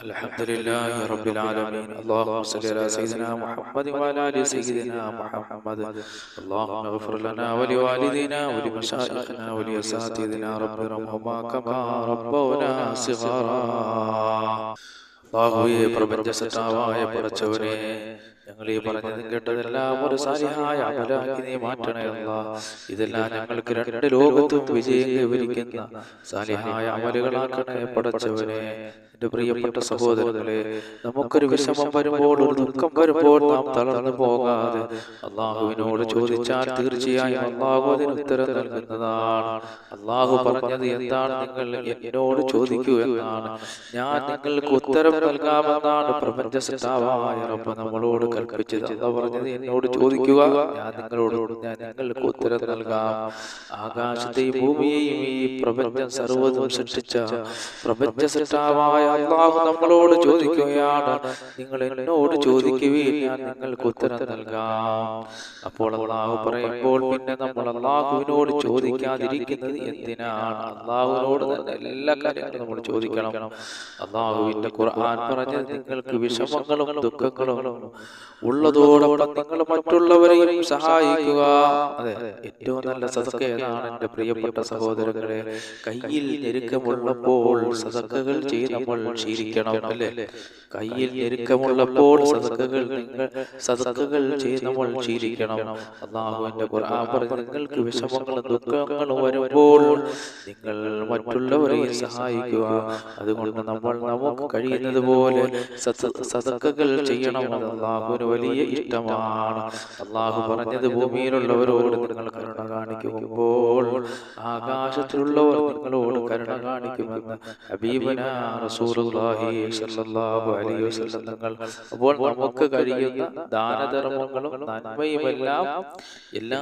الحمد لله رب العالمين اللهم صل على سيدنا محمد وعلى ال سيدنا محمد اللهم اغفر لنا ولوالدينا ولمشايخنا ولاساتذتنا رب ارحمهما كما ربونا صغارا അള്ളാഹുവെ പ്രപഞ്ച സട്ടാവായ പടച്ചവനെ ഞങ്ങൾ ഈ പറഞ്ഞതും കേട്ടതെല്ലാം ഒരു സാരിഹായ അമലാക്കി നീ മാറ്റണേ അല്ലാ. ഇതെല്ലാം ഞങ്ങൾക്ക് രണ്ട് ലോകത്തും വിജയം കൈവരിക്കുന്ന സാലിഹായ അമലുകളാക്കണേ പടച്ചവനെ എന്റെ പ്രിയപ്പെട്ട സഹോദരങ്ങളെ നമുക്കൊരു വിഷമം വരുമ്പോൾ ഒരു ദുഃഖം വരുമ്പോൾ നാം തളർന്നു പോകാതെ അള്ളാഹുവിനോട് ചോദിച്ചാൽ തീർച്ചയായും അള്ളാഹു അതിന് ഉത്തരം നൽകുന്നതാണ്. അള്ളാഹു പറഞ്ഞത് എന്താണ് നിങ്ങൾ എന്നോട് ചോദിക്കൂ എന്നാണ്. ഞാൻ നിങ്ങൾക്ക് ഉത്തരം നൽകാമെന്നാണ് പ്രപഞ്ച സിദ്ധാവായ റബ്ബ് നമ്മളോട് കൽപ്പിച്ചത്. അല്ല പറഞ്ഞത് എന്നോട് ചോദിക്കുക ഞാൻ നിങ്ങളോട് ഞാൻ നിങ്ങൾക്ക് ഉത്തരം നൽകാം. ആകാശത്തെയും ഭൂമിയെയും ഈ പ്രപഞ്ചം സർവതും സൃഷ്ടിച്ച പ്രപഞ്ച സൃഷ്ടാവായ അള്ളാഹു നമ്മളോട് ചോദിക്കുകയാണ്. നിങ്ങൾ എന്നോട് ചോദിക്കുകയും ഞാൻ നിങ്ങൾക്ക് ഉത്തരം നൽകാം. അപ്പോൾ അള്ളാഹു പറയുമ്പോൾ പിന്നെ നമ്മൾ അള്ളാഹുവിനോട് ചോദിക്കാതിരിക്കുന്നത് എന്തിനാണ്? അള്ളാഹുവിനോട് തന്നെ എല്ലാ കാര്യങ്ങളും നമ്മൾ ചോദിക്കണം. അള്ളാഹുവിന്റെ ഖുർആൻ പറഞ്ഞത് നിങ്ങൾക്ക് വിഷമങ്ങളും ദുഃഖങ്ങളും ഉള്ളതോടൊപ്പം നിങ്ങൾ മറ്റുള്ളവരെയും സഹായിക്കുക. അതെ ഏറ്റവും നല്ല സദക്ക ഏതാണ് എന്റെ പ്രിയപ്പെട്ട സഹോദരങ്ങളെ? കയ്യിൽ ഞെരുക്കമുള്ളപ്പോൾ സദക്കകൾ ചെയ്ത് നമ്മൾ ശീലിക്കണം അല്ലേ? കയ്യിൽ ഞെരുക്കമുള്ളപ്പോൾ സദക്കകൾ നിങ്ങൾ സദക്കകൾ ചെയ്ത് നമ്മൾ ശീലിക്കണം അള്ളാഹുവിന്റെ ഖുർആൻ പറഞ്ഞു നിങ്ങൾക്ക് വിഷമങ്ങളും ദുഃഖങ്ങളും വരുമ്പോൾ നിങ്ങൾ മറ്റുള്ളവരെയും സഹായിക്കുക. അതുകൊണ്ട് നമ്മൾ നമുക്ക് കഴിയുന്നത് പോലെ സദക്കകൾ ചെയ്യണം അത് അള്ളാഹുവിന് വലിയ ഇഷ്ടമാണ്. അള്ളാഹു പറഞ്ഞത് ഭൂമിയിലുള്ളവരോട് നിങ്ങൾ കരുണ കാണിക്കുമ്പോൾ ആകാശത്തിലുള്ളവർ നിങ്ങളോട് കരുണ കാണിക്കുമെന്ന് വസല്ലം അപ്പോൾ നമുക്ക് കഴിയുന്ന ദാനധർമ്മങ്ങളും നന്മയുമെല്ലാം എല്ലാ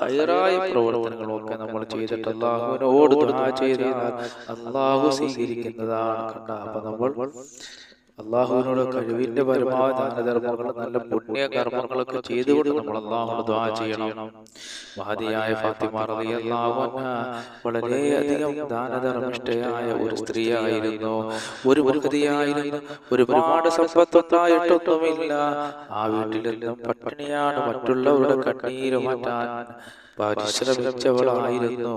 ഹൈറായ പ്രവർത്തനങ്ങളും ഒക്കെ നമ്മൾ ചെയ്തിട്ട് അള്ളാഹുവിനോട് ചെയ്താൽ അള്ളാഹു സ്വീകരിക്കുന്നതാണ്. കണ്ട? അപ്പൊ നമ്മൾ അള്ളാഹുവിനോട് കഴിവിന്റെ പരമാവധി ദാനധർമ്മങ്ങൾ നല്ല പുണ്യ കർമ്മങ്ങളൊക്കെ ചെയ്തുകൊണ്ട് നമ്മൾ അള്ളാഹുനോട് ദ്വാ ചെയ്യണം. മഹതിയായ ഫാത്തിമ റളിയല്ലാഹു അൻഹ വളരെയധികം ദാനധർമ്മിഷ്ഠയായ ഒരു സ്ത്രീയായിരുന്നു. ഒരു മഹതിയായിരുന്നു. ഒരുപാട് സമ്പത്തൊത്തായിട്ടൊന്നുമില്ല ആ വീട്ടിൽ നിന്നും പട്ടിണിയാണ് മറ്റുള്ളവരുടെ കണ്ണീര് മാറ്റാൻ പരിശ്രമിച്ചവളായിരുന്നു.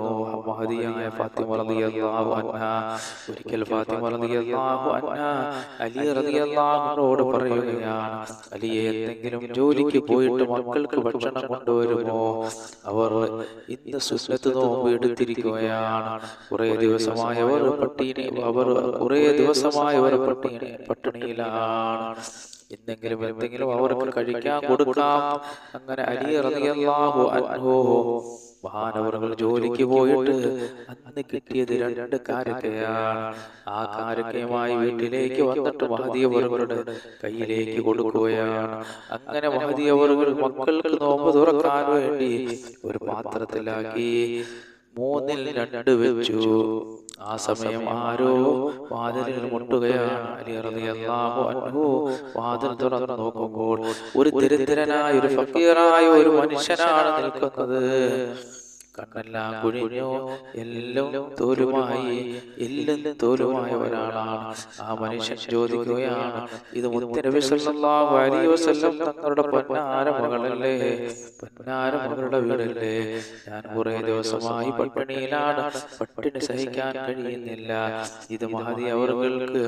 മഹതിയായ ഫാത്തിമ റളിയല്ലാഹു അൻഹ. ഒരിക്കൽ ഫാത്തിമ റളിയല്ലാഹു അൻഹ അലി റളിയല്ലാഹുവിനോട് പറയുകയാണ് അലിയെ എന്തെങ്കിലും ജോലിക്ക് പോയിട്ട് മക്കൾക്ക് ഭക്ഷണം കൊണ്ടുവരുമോ? അവർ ഇന്ന് സുന്നത്ത് നോമ്പ് എടുത്തിരിക്കുകയാണ്. കുറെ അവർ പട്ടിണി അവർ കുറെ അവർ പട്ടിണി പട്ടിണിയിലാണ്. എന്തെങ്കിലും എന്തെങ്കിലും അവർക്ക് കഴിക്കാൻ കൊടുക്കാം അങ്ങനെ അലി റളിയല്ലാഹു അൻഹു മഹാനവറുകൾ ജോലിക്ക് പോയിട്ട് അന്ന് കിട്ടിയത് രണ്ട് കാരക്കയാണ് ആ കാരക്കയുമായി വീട്ടിലേക്ക് വന്നിട്ട് മഹദിയവറുകളുടെ കയ്യിലേക്ക് കൊടുക്കുകയാണ്. അങ്ങനെ മഹദിയവറുകൾ മക്കൾക്ക് നോമ്പ് തുറക്കാൻ വേണ്ടി ഒരു പാത്രത്തിലാക്കി മൂന്നിൽ രണ്ട് വെച്ചു. ആ സമയം ആരോ വാതിലിൽ മുട്ടുകയാണ്. അലി റളിയല്ലാഹു അൻഹു വാതിൽ തുറന്നു നോക്കുമ്പോൾ ഒരു ദരിദ്രനായ ഒരു ഫക്കീറായ ഒരു മനുഷ്യനാണ് നിൽക്കുന്നത്. കണ്ണെല്ലാം കുഴിഞ്ഞോ എല്ലാം തോലുമായി എല്ലാം തോലുമായ ഒരാളാണ്. ആ മനുഷ്യൻ ചോദിക്കുകയാണ് ഇത് വസല്ലം തങ്ങളുടെ പൊന്നാര മകളല്ലേ? പൊന്നാര മകളുടെ വീടല്ലേ? ഞാൻ കുറെ ദിവസമായി പട്ടിണിയിലാണ്. പട്ടിണി സഹിക്കാൻ കഴിയുന്നില്ല. ഇത് മഹതി അവർക്ക്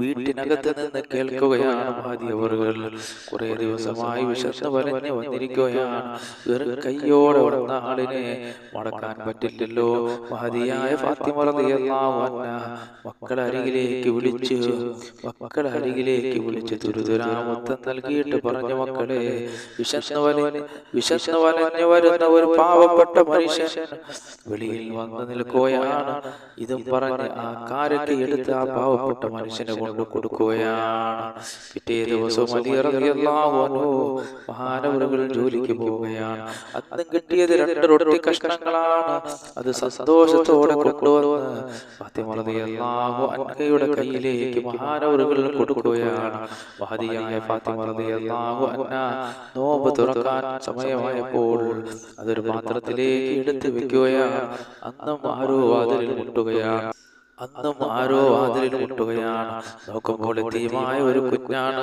വീട്ടിനകത്ത് നിന്ന് കേൾക്കുകയാണ് മാധ്യമങ്ങൾ കുറേ ദിവസമായി വിശന്ന് വലഞ്ഞു വന്നിരിക്കുകയാണ്. വെറും കയ്യോടെ വന്ന ആളിനെ മടക്കാൻ പറ്റില്ലല്ലോ. മഹതിയായ ഫാത്തിമ റളിയല്ലാഹു അൻഹ മക്കളെ അരികിലേക്ക് വിളിച്ചു മക്കളെ അരികിലേക്ക് വിളിച്ച് ദുരിതരാമത്വം നൽകിയിട്ട് പറഞ്ഞ മക്കളെ വിശന്ന് വലഞ്ഞ് വിശന്ന് വലഞ്ഞു വരുന്ന ഒരു പാവപ്പെട്ട മനുഷ്യൻ വെളിയിൽ വന്നു നിൽക്കുകയാണ്. ഇതും പറഞ്ഞ് ആ കാരൊക്കെ എടുത്ത് ആ പാവപ്പെട്ട മനുഷ്യനെ കൊണ്ട് കൊടുക്കുകയാണ്. പിറ്റേ ദിവസം മഹാനവറുകൾ ജോലിക്ക് പോവുകയാണ്. അന്ന് കിട്ടിയത് രണ്ട് റൊട്ടി കഷ്ണങ്ങളാണ്. അത് സന്തോഷത്തോടെ കൊണ്ടുവന്ന് ഫാത്തിമറതിയല്ലാഹു അൻഹയുടെ കയ്യിലേക്ക് മഹാനവറുകൾ കൊടുക്കുകയാണ്. മഹതിയായ ഫാത്തിമറതിയല്ലാഹു അന്ന നോമ്പ് തുറക്കാൻ സമയമായപ്പോൾ അതൊരു പാത്രത്തിലേക്ക് എടുത്ത് വെക്കുകയാണ്. അന്നും ആരോ വാതിലിൽ മുട്ടുകയാണ്. അന്നും ആരോ വാതിലിൽ മുട്ടുകയാണ് നോക്കുമ്പോൾ എത്തിയുമായ ഒരു കുഞ്ഞാണ്.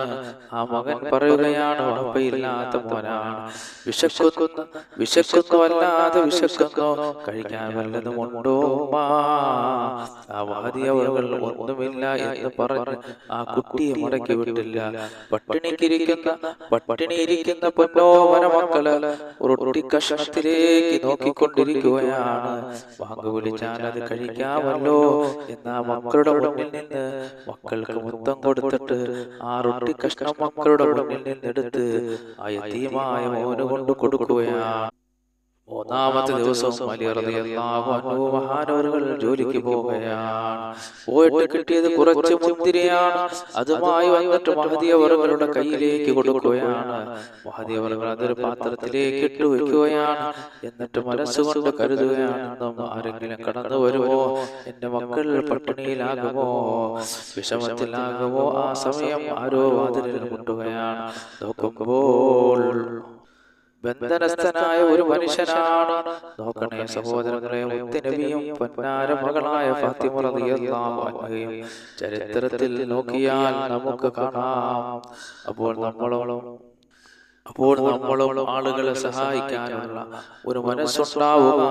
ആ മകൻ പറയുകയാണ് വാപ്പയില്ലാത്ത മോനാണ്. വിശക്കുന്ന വിശക്കുന്നു അല്ലാതെ വിശക്കുന്നു കഴിക്കാൻ വല്ലതും ഉണ്ടോ? ആ വാദിയവകൾ ഒന്നുമില്ല എന്ന് പറഞ്ഞ് ആ കുട്ടിയെ മടക്കി വിട്ടില്ല. പട്ടിണിക്കിരിക്കുന്ന പട്ടിണിയിരിക്കുന്ന പൊന്നോമന മക്കൾ റൊട്ടി കഷണത്തിലേക്ക് നോക്കിക്കൊണ്ടിരിക്കുകയാണ്. വാങ്ങു വിളിച്ചാൽ അത് കഴിക്കാമല്ലോ. എന്നാ മക്കളുടെ മുന്നിൽ നിന്ന് മക്കൾക്ക് മുത്തം കൊടുത്തിട്ട് ആ റൊട്ടി കഷ്ണം മക്കളുടെ മുന്നിൽ നിന്നെടുത്ത് ആ യതീമായ മോന് കൊണ്ട് കൊടുക്കുകയാണ്. മൂന്നാമത്തെ ദിവസം വലിയ മഹാനവറുകൾ ജോലിക്ക് പോവുകയാണ്. പോയിട്ട് കിട്ടിയത് കുറച്ച് മുന്തിരിയാണ്. അതുമായി വന്നിട്ട് മഹദിയവറുകളുടെ കയ്യിലേക്ക് കൊടുക്കുകയാണ്. മഹദിയവറുകൾ അതൊരു പാത്രത്തിലേക്ക് ഇട്ട് വെക്കുകയാണ്. എന്നിട്ട് മനസ്സുകൊണ്ട് കരുതുകയാണെന്നും ആരെങ്കിലും കടന്നു വരുമോ? എന്റെ മക്കൾ പട്ടിണിയിലാകുമോ? വിഷമത്തിലാകുമോ? ആ സമയം ആരോ വാതിലിൽ മുട്ടുകയാണ്. നോക്കുമ്പോൾ ബന്ധനസ്ഥനായ ഒരു മനുഷ്യനാണ്. നോക്കണേ സഹോദരങ്ങളെ മുത്തനബിയും പൊന്നാര മകളായ ഫാത്തിമ റളിയല്ലാഹു അൻഹയും ചരിത്രത്തിൽ നോക്കിയാൽ നമുക്ക് കാണാം. അപ്പോൾ നമ്മളോളം അപ്പോൾ നമ്മളോളം ആളുകളെ സഹായിക്കാനുള്ള ഒരു മനസ്സുണ്ടാവുക.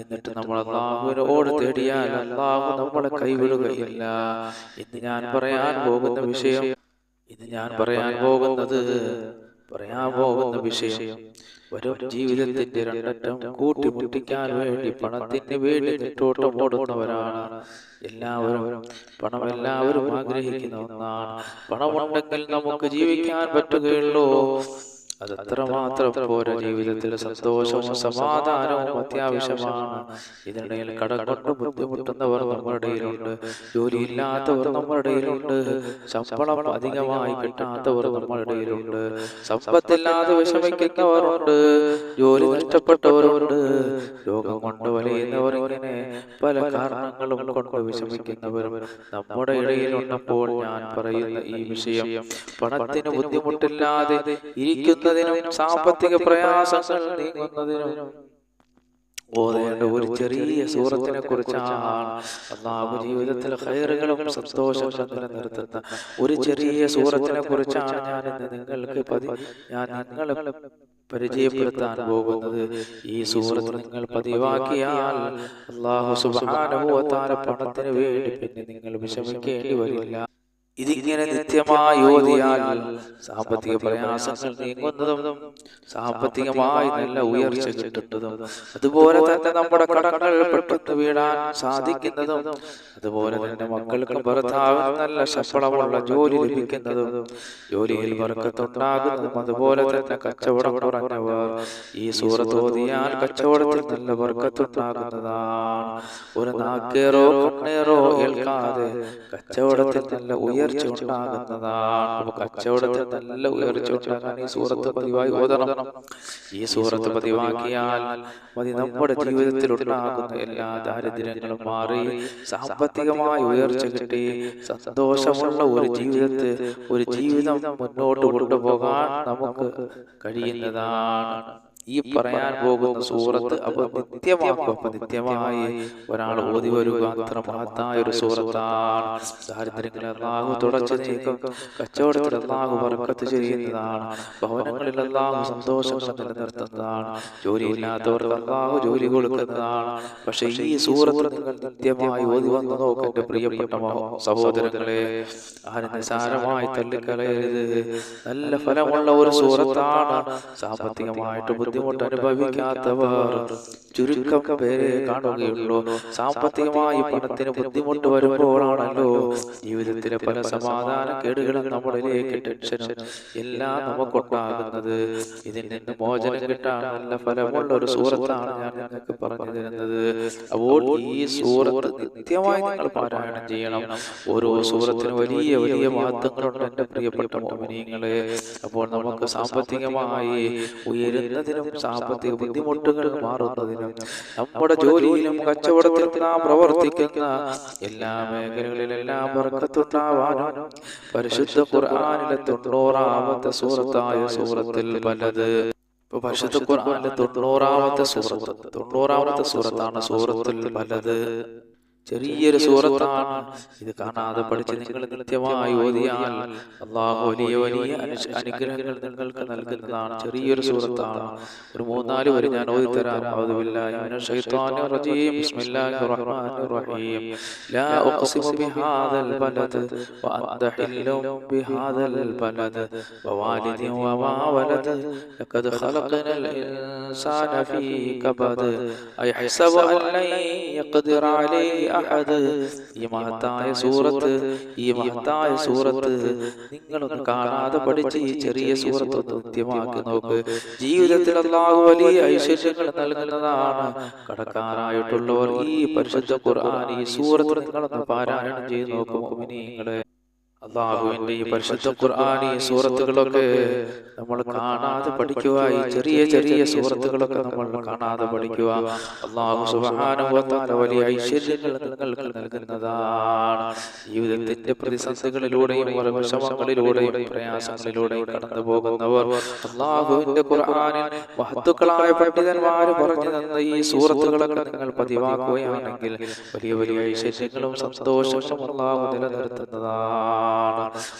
എന്നിട്ട് നമ്മൾ അള്ളാഹുവിനോട് തേടിയാൽ അള്ളാഹു നമ്മളെ കൈവിടുകയില്ല. ഇന്ന് ഞാൻ പറയാൻ പോകുന്ന വിഷയം ഇത് ഞാൻ പറയാൻ പോകുന്നത് പറയാൻ പോകുന്ന വിഷയം. ഒരു ജീവിതത്തിന്റെ രണ്ടറ്റം കൂട്ടിമുട്ടിക്കാൻ വേണ്ടി പണത്തിന് വേണ്ടി നെട്ടോട്ടം ഓടുന്നവരാണ്. എല്ലാവരും പണം എല്ലാവരും ആഗ്രഹിക്കുന്ന ഒന്നാണ്. പണമുണ്ടെങ്കിൽ നമുക്ക് ജീവിക്കാൻ പറ്റുകയുള്ളൂ. അത് മാത്രം പോരാ ജീവിതത്തിൽ സന്തോഷവും സമാധാനവും അത്യാവശ്യമാണ്. ഇതിനിടയിൽ കടകൊണ്ട് ബുദ്ധിമുട്ടുന്നവർ നമ്മുടെ ഇടയിലുണ്ട്. ജോലിയില്ലാത്തവർ നമ്മുടെ ഇടയിലുണ്ട്. ശമ്പളം അധികമായി കിട്ടാത്തവർ നമ്മുടെ ഇടയിലുണ്ട്. സമ്പത്തില്ലാതെ വിഷമിക്കുന്നവരുണ്ട്. ജോലി നഷ്ടപ്പെട്ടവരുണ്ട്. രോഗം കൊണ്ട് വലയുന്നവർ ഇങ്ങനെ പല കാരണങ്ങളും കൊണ്ട് വിഷമിക്കുന്നവരും നമ്മുടെ ഇടയിലുള്ളപ്പോൾ ഞാൻ പറയുന്ന ഈ വിഷയം പണത്തിന് ബുദ്ധിമുട്ടില്ലാതെ ഇരിക്കുന്നതിനും സാമ്പത്തിക പ്രയാസങ്ങൾ നീങ്ങുന്നതിനും ഓതേണ്ട ഒരു ചെറിയ സൂറത്തിനെ കുറിച്ചാണ് അള്ളാഹു ജീവിതത്തിൽ ഹൈറുകളും സന്തോഷങ്ങളും നിലനിർത്തുന്ന ഒരു ചെറിയ സൂറത്തിനെ കുറിച്ചാണ് ഞാൻ നിങ്ങൾക്ക് പതി ഞാൻ നിങ്ങളെ പരിചയപ്പെടുത്താൻ പോകുന്നത് ഈ സൂറത്ത് നിങ്ങൾ പതിവാക്കിയാൽ അള്ളാഹു തആല പണത്തിന് വേണ്ടി പിന്നെ നിങ്ങൾ വിഷമിക്കേണ്ടി വരില്ല. ഇതിങ്ങനെ നിത്യമായി ഓതിയാൽ സാമ്പത്തിക പ്രയാസങ്ങൾ നീങ്ങുന്നതും സാമ്പത്തികമായി നല്ല ഉയർച്ച കിട്ടുന്നതും അതുപോലെ തന്നെ നമ്മുടെ കടങ്ങൾ പെട്ടെന്ന് വീഴാൻ സാധിക്കുന്നതും അതുപോലെ തന്നെ മക്കൾക്ക് ഭർത്താവ് നല്ല ശമ്പളമുള്ള ജോലി ലഭിക്കുന്നതും ജോലിയിൽ വർക്കത്തുണ്ടാകുന്നതും അതുപോലെ തന്നെ കച്ചവടം കുറഞ്ഞവർ ഈ സൂറത്ത് ഓതിയാൽ കച്ചവടത്തിൽ നല്ല വർക്കത്തുണ്ടാകുന്നതാണ്. ഒരു നാക്കേറോ കണ്ണേറോ ഏൽക്കാതെ കച്ചവടത്തിൽ നല്ല ഉയർച്ച ഉണ്ടാകുന്നതാണ് അപ്പൊ നല്ല ഉയർച്ച ഉണ്ടാകാൻ ഈ സൂറത്ത് പതിവായി ഓതണം. ഈ സൂറത്ത് പതിവാക്കിയാൽ മതി. നമ്മുടെ ജീവിതത്തിൽ ഉണ്ടാകുന്ന എല്ലാ ദാരിദ്ര്യങ്ങളും മാറി സാമ്പത്തികമായി ഉയർച്ച കിട്ടി. സന്തോഷമുള്ള ഒരു ജീവിതത്തെ ഒരു ജീവിതം മുന്നോട്ട് കൊണ്ടുപോകാൻ നമുക്ക് കഴിയുന്നതാണ്. ഈ പറയാൻ പോകുന്ന സൂറത്ത് അപ്പൊ നിത്യമാക്കും. അപ്പൊ നിത്യമായി ഒരാൾ ഓതി വരിക അത്ര മഹത്തായ ഒരു സൂറത്താണ്. ദാരിദ്ര്യങ്ങളെ അള്ളാഹു തുടച്ചു നീക്കും. കച്ചവടത്തിൽ അള്ളാഹു വർക്കത്ത് ചെയ്യുന്നതാണ്. ഭവനങ്ങളിൽ അള്ളാഹു സന്തോഷങ്ങൾ നിലനിർത്തുന്നതാണ്. ജോലിയില്ലാത്തവർക്ക് അള്ളാഹു ജോലി കൊടുക്കുന്നതാണ്. പക്ഷെ ഈ സൂറത്ത് നിങ്ങൾ നിത്യമായി ഓതി വന്നു നോക്ക് എന്റെ പ്രിയപ്പെട്ട സഹോദരങ്ങളെ ആരും നിസാരമായി തള്ളിക്കളയരുത്. നല്ല ഫലമുള്ള ഒരു സൂറത്താണ്. സാമ്പത്തികമായിട്ട് ബുദ്ധിമുട്ട് അനുഭവിക്കാത്തവർ ചുരുക്കം പേരെ കാണുകയുള്ളൂ. സാമ്പത്തികമായി പണത്തിന് ബുദ്ധിമുട്ട് വരുമ്പോഴാണല്ലോ ജീവിതത്തിലെ പല സമാധാന കേടുകളും നമ്മളിലേക്ക് ടെൻഷനും എല്ലാം നമുക്കുണ്ടാകുന്നത്. ഇതിൽ നിന്ന് മോചനം കിട്ടാൻ നല്ല ഫലമുള്ള ഒരു സൂറത്താണ് ഞാൻ നിങ്ങൾക്ക് പറഞ്ഞു തരുന്നത്. അപ്പോൾ ഈ സൂറത്ത് നിത്യമായി നിങ്ങൾ പാരായണം ചെയ്യണം. ഓരോ സൂറത്തിനും വലിയ വലിയ മഹത്വങ്ങളുണ്ട് എന്റെ പ്രിയപ്പെട്ട മോമിനിയങ്ങളെ അപ്പോൾ നമുക്ക് സാമ്പത്തികമായി ഉയരുന്നതിനും സാമ്പത്തിക ബുദ്ധിമുട്ടുകൾ മാറുന്നതിനും നമ്മുടെ ജോലിയിലും കച്ചവടത്തിലും നാം പ്രവർത്തിക്കുന്ന എല്ലാ മേഖലകളിലെല്ലാം വർക്കത്തുണ്ടാവാനും പരിശുദ്ധ ഖുർആാനിലെ തൊണ്ണൂറാമത്തെ സൂറത്തായ സൂറത്തിൽ പലത്. ഇപ്പൊ പരിശുദ്ധ ഖുർആാനിലെ തൊണ്ണൂറാമത്തെ സൂറത്ത് തൊണ്ണൂറാമത്തെ സൂറത്താണ് സൂറത്തിൽ പലത്. ചെറിയൊരു സൂറത്താണ് ഇത് കാണാതെ പഠിച്ച് നിങ്ങൾ നിത്യമായി ഓതിയാൽ അള്ളാഹു വലിയ വലിയ അനുശ- അനുഗ്രഹങ്ങൾ നിങ്ങൾക്ക് നൽകുന്നതാണ് ചെറിയൊരു സൂറത്താണ് ഒരു മൂന്നാല് വരെ ഞാൻ ഓതി തരാം أعوذ بالله من الشيطان الرجيم بسم الله الرحمن الرحيم لا أقسم بهذا البلد وأنت حل بهذا البلد ووالد وما ولد لقد خلقنا الإنسان في كبد أيحسب أن لن يقدر عليه അത് ഈ മഹത്തായ സൂറത്ത് ഈ മഹത്തായ സൂറത്ത് നിങ്ങളൊന്ന് കാണാതെ പഠിച്ച് ഈ ചെറിയ സൂറത്ത് കൃത്യമാക്കി നോക്ക്. ജീവിതത്തിൽ അള്ളാഹു വലിയ ഐശ്വര്യങ്ങൾ നൽകുന്നതാണ് കടക്കാരായിട്ടുള്ളവർ ഈ പരിശുദ്ധ ഖുർആൻ ഈ സൂറത്ത് നിങ്ങളൊന്ന് പാരായണം ചെയ്ത് നോക്കും നിങ്ങളെ അള്ളാഹുവിന്റെ ഈ പരിശുദ്ധ ഖുർആൻ ഈ സൂറത്തുകളൊക്കെ നമ്മൾ കാണാതെ പഠിക്കുക ഈ ചെറിയ ചെറിയ സൂറത്തുകളൊക്കെ നമ്മൾ കാണാതെ പഠിക്കുക അള്ളാഹു സുബ്ഹാനഹു വലിയ ഐശ്വര്യങ്ങൾ നിങ്ങൾക്ക് നൽകുന്നതാണ്. ജീവിതത്തിന്റെ പ്രതിസന്ധികളിലൂടെയും വിഷമങ്ങളിലൂടെയും പ്രയാസങ്ങളിലൂടെയും കടന്നു പോകുന്നവർ അള്ളാഹുവിന്റെ ഖുർആനിൽ മഹത്തുക്കളായ പണ്ഡിതന്മാർ പറഞ്ഞു തന്ന ഈ സൂറത്തുകളൊക്കെ നിങ്ങൾ പതിവാക്കുകയാണെങ്കിൽ വലിയ വലിയ ഐശ്വര്യങ്ങളും സന്തോഷങ്ങളും അള്ളാഹു നിലനിർത്തുന്നതാണ്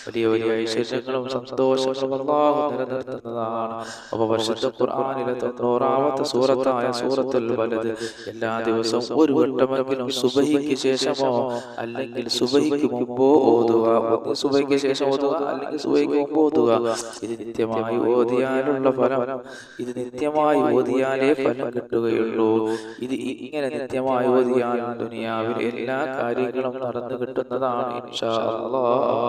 വലിയ വലിയ ഐശ്വര്യങ്ങളും സന്തോഷങ്ങളും അള്ളാഹു നിലനിർത്തുന്നതാണ്. അപ്പൊ പരിശുദ്ധ ഖുർആനിലെ തൊണ്ണൂറാമത്തെ സൂറത്തായ സൂറത്തുൽ വലുത് എല്ലാ ദിവസവും ഒരു വട്ടമെങ്കിലും സുബഹിക്ക് ശേഷമോ അല്ലെങ്കിൽ സുബഹിക്ക് മുമ്പോ ഓതുക സുബഹിക്ക് ശേഷം ഓതുക അല്ലെങ്കിൽ സുബഹിക്ക് മുമ്പ് ഓതുക. ഇത് നിത്യമായി ഓതിയാലുള്ള ഫലം. ഇത് നിത്യമായി ഓതിയാലേ ഫലം കിട്ടുകയുള്ളൂ. ഇത് ഇങ്ങനെ നിത്യമായി ഓതിയാൽ ദുനിയാവിൽ എല്ലാ കാര്യങ്ങളും നടന്നു കിട്ടുന്നതാണ് ഇൻഷാ അല്ലാഹ്.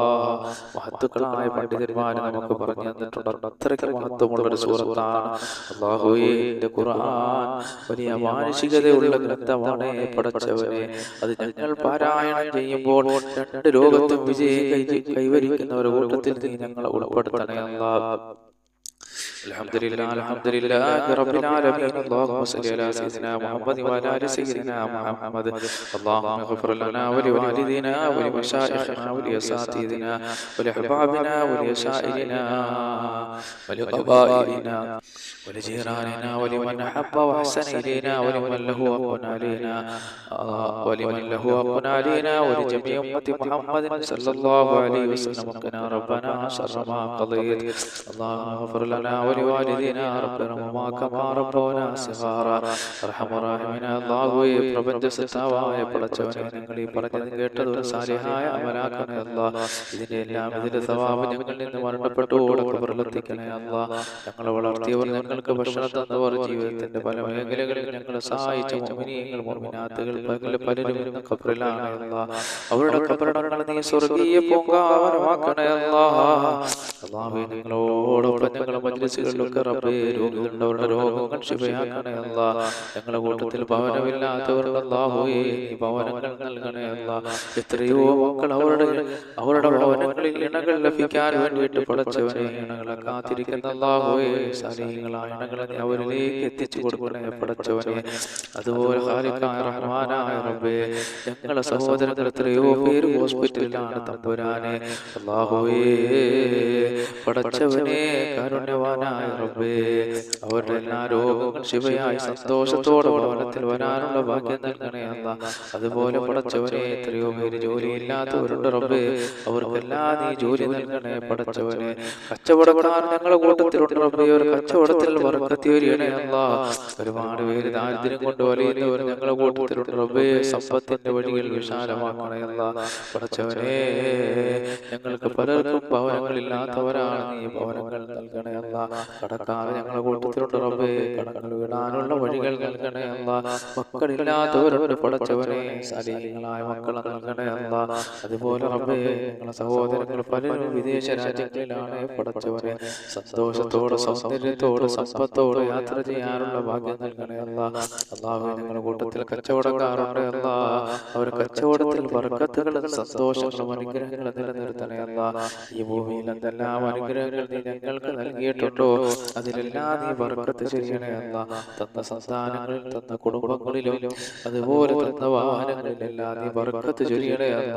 മഹത്തുക്കളായ പണ്ഡിതന്മാര് നമുക്ക് പറഞ്ഞു തന്നിട്ടുണ്ട്. അത്രയ്ക്ക് മഹത്വമുള്ള ഒരു സുഹൃത്താണ് അള്ളാഹുവിന്റെ ഖുർആൻ വലിയ മാനുഷികതയുള്ള ഗ്രന്ഥമാണ് പടച്ചവനെ അത് ഞങ്ങൾ പാരായണം ചെയ്യുമ്പോൾ രണ്ട് ലോകത്തും വിജയം കൈ- കൈവരിക്കുന്ന ഒരു കൂട്ടത്തിൽ നീ ഞങ്ങളെ ഉൾപ്പെടുത്തണേ الحمد لله الحمد لله رب العالمين اللهم صل على سيدنا محمد وعلى ال سيدنا محمد اللهم اغفر لنا ولوالدينا ولمشايخنا ولاساتذتنا ولأحبابنا ولشائرنا ولقبائلنا ولجيراننا ولمن أحب وأحسن إلينا ولمن له حق علينا آه، ولمن له حق علينا ولجميع أمة محمد صلى الله عليه وسلم وقنا ربنا شر ما قضيت اللهم اغفر لنا ولوالدينا ربنا كما ربونا صغارا ارحم الراحمين അള്ളാഹുവെ പ്രപഞ്ച സത്താവായ പടച്ചവനെ നിങ്ങൾ ഈ പറഞ്ഞത് കേട്ടത് ഒരു സാലിഹായ അമലാക്കണേ അല്ലാ ഇതിന്റെ എല്ലാം ഇതിന്റെ സവാബ് ഞങ്ങളിൽ നിന്ന് മരണപ്പെട്ടു ഓടക്കബറിലെത്തിക്കണേ അല്ലാ ഞങ്ങളെ വളർത്തിയവർ ഞങ്ങൾക്ക് ഭക്ഷണം തന്നവർ ജീവിതത്തിന്റെ പല മേഖലകളിൽ ഞങ്ങളെ സഹായിച്ച മോമിനിയങ്ങൾ മോമിനാത്തുകൾ പകല് പലരും ഇന്ന് ഖബറിലാണ് അല്ലാ അവരുടെ ഖബറിടങ്ങൾ നീ സ്വർഗീയ പൂങ്കാവനമാക്കണേ അല്ലാ അള്ളാഹുവേ നിങ്ങളോടൊപ്പം ഞങ്ങളെ മജ്ലിസുകളിലൊക്കെ റബ്ബേ രോഗികളുടെ രോഗങ്ങൾ ശിവയാക്കണേ അല്ല ഞങ്ങളുടെ കൂട്ടത്തിൽ നീ ഭവനങ്ങൾ നൽകണേ അല്ല എത്രയോ മക്കൾ അവരുടെ അവരുടെ ഭവനങ്ങളിൽ ഇണകൾ ലഭിക്കാൻ വേണ്ടിയിട്ട് പടച്ചവനെ ഇണകളെ കാത്തിരിക്കുന്ന അല്ലാഹുവേ സലീങ്ങളായ ഇണകളെ അവരിലേക്ക് എത്തിച്ചു കൊടുക്കണേ പടച്ചവനെ. അതുപോലെ റഹ്മാനായ റബ്ബേ ഞങ്ങളെ സഹോദരങ്ങൾ എത്രയോ പേര് ഹോസ്പിറ്റലിലാണ് തമ്പുരാനെ. അല്ലാഹുവേ പടച്ചവനെ കാരുണ്യവാനായ റബ്ബേ അവരുടെ എല്ലാ രോഗങ്ങൾ ശിവയായി സന്തോഷത്തോടെ ഭവനത്തിൽ വരാനുള്ള ഭാഗ്യം നൽകണേ അല്ല അതുപോലെ പടച്ചവനെ എത്രയോ പേര് ജോലിയില്ലാത്തവരുണ്ട് റബ്ബേ. അവർക്കെല്ലാം നീ ജോലി നൽകണേ പടച്ചവനെ കച്ചവടക്കാർ ഞങ്ങളുടെ കൂട്ടത്തിലുണ്ട് റബ്ബേ. ഒരു കച്ചവടത്തിൽ വർക്കത്തി വരികണേ അല്ല ഒരുപാട് പേര് ദാരിദ്ര്യം കൊണ്ട് വലയുന്നവർ ഞങ്ങളുടെ കൂട്ടത്തിലുണ്ട് റബ്ബേ. സമ്പത്തിന്റെ വഴികൾ വിശാലമാക്കണേ അല്ല പടച്ചവനെ ഞങ്ങൾക്ക് പലർക്കും ഭവനങ്ങളില്ലാത്തവരാണ് നീ ഭവനങ്ങൾ നൽകണേ അല്ല കടക്കാതെ ഞങ്ങളെ കൂട്ടത്തിലുണ്ട് റബ്ബേ. കടങ്ങൾ വിടാനുള്ള വഴികൾ നൽകണേ അല്ല മക്കളില്ലാത്തവരോട് പടച്ചവനെ സലീങ്ങളായ മക്കളെ നൽകണേ അല്ല അതുപോലെ റബ്ബേ ഞങ്ങളെ സഹോദരങ്ങൾ പലരും വിദേശ രാജ്യങ്ങളിലാണ് പടച്ചവനെ സന്തോഷത്തോടെ സൗന്ദര്യത്തോടെ സമ്പത്തോടെ യാത്ര ചെയ്യാനുള്ള ഭാഗ്യം നൽകണേ അല്ല അള്ളാഹു ഞങ്ങളുടെ കൂട്ടത്തിൽ കച്ചവടക്കാരുണ്ട് എന്താ അവർ കച്ചവടത്തിൽ വർക്കത്തുകളും സന്തോഷങ്ങളും അനുഗ്രഹങ്ങളും നിലനിർത്തണേ നിലനിർത്തണയല്ല ഈ ഭൂമിയിൽ എന്തെല്ലാം അനുഗ്രഹങ്ങൾ ഞങ്ങൾക്ക് നൽകിയിട്ടുണ്ടോ? അതിലെല്ലാം നീ വർക്കത്ത് ചെയ്യണേ അല്ല. തന്ന സംസ്ഥാനങ്ങളിൽ തന്ന കുടുംബങ്ങളിലും അതുപോലെ തന്ന വാഹനങ്ങളിലെല്ലാം നീ വർക്കത്ത് ചെയ്യണേ അല്ല.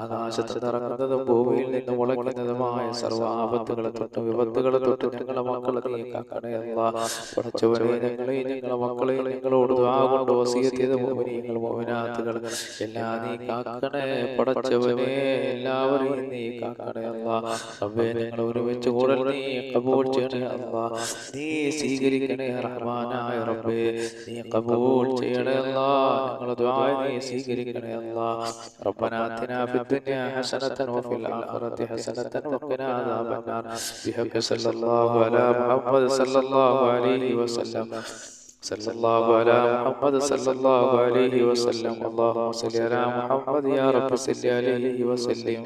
ആകാശത്ത് നിറങ്ങുന്നതും ഭൂമിയിൽ നിന്ന് മുളയ്ക്കുന്നതുമായ സർവ ആപത്തുകളെ തൊട്ട് വിപത്തുകളെ തൊട്ട് ഞങ്ങളെ മക്കളെ നീ കാക്കണയല്ല പഠിച്ചവരെ നിങ്ങളെ ഞങ്ങളെ മക്കളെ നിങ്ങളോട് ദുആ കൊണ്ട് വസിയത്ത് ചെയ്ത മോമിനിയങ്ങൾ മോമിനാത്തുകൾ എല്ലാം നീ കാക്കണേ പടച്ചവനെ എല്ലാവരെയും നീ കാക്കണേ അല്ല. അവയെ ഞങ്ങൾ ഒരുമിച്ച് കൂടൽ നീ കബൂൾ ചെയ്യണേ അല്ലാ നീ സ്വീകരിക്കണേ റഹ്മാനായ റബ്ബേ നീ കബൂൾ ചെയ്യണേ അല്ലാ ഞങ്ങളെ ദുആ നീ സ്വീകരിക്കണേ അല്ലാ ربنا آتنا في الدنيا حسنة وفي الآخرة حسنة وقنا عذاب النار بحق صلى الله على محمد صلى الله عليه وسلم صلى الله على محمد صلى الله عليه وسلم اللهم صل على محمد يا رب صل عليه وسلم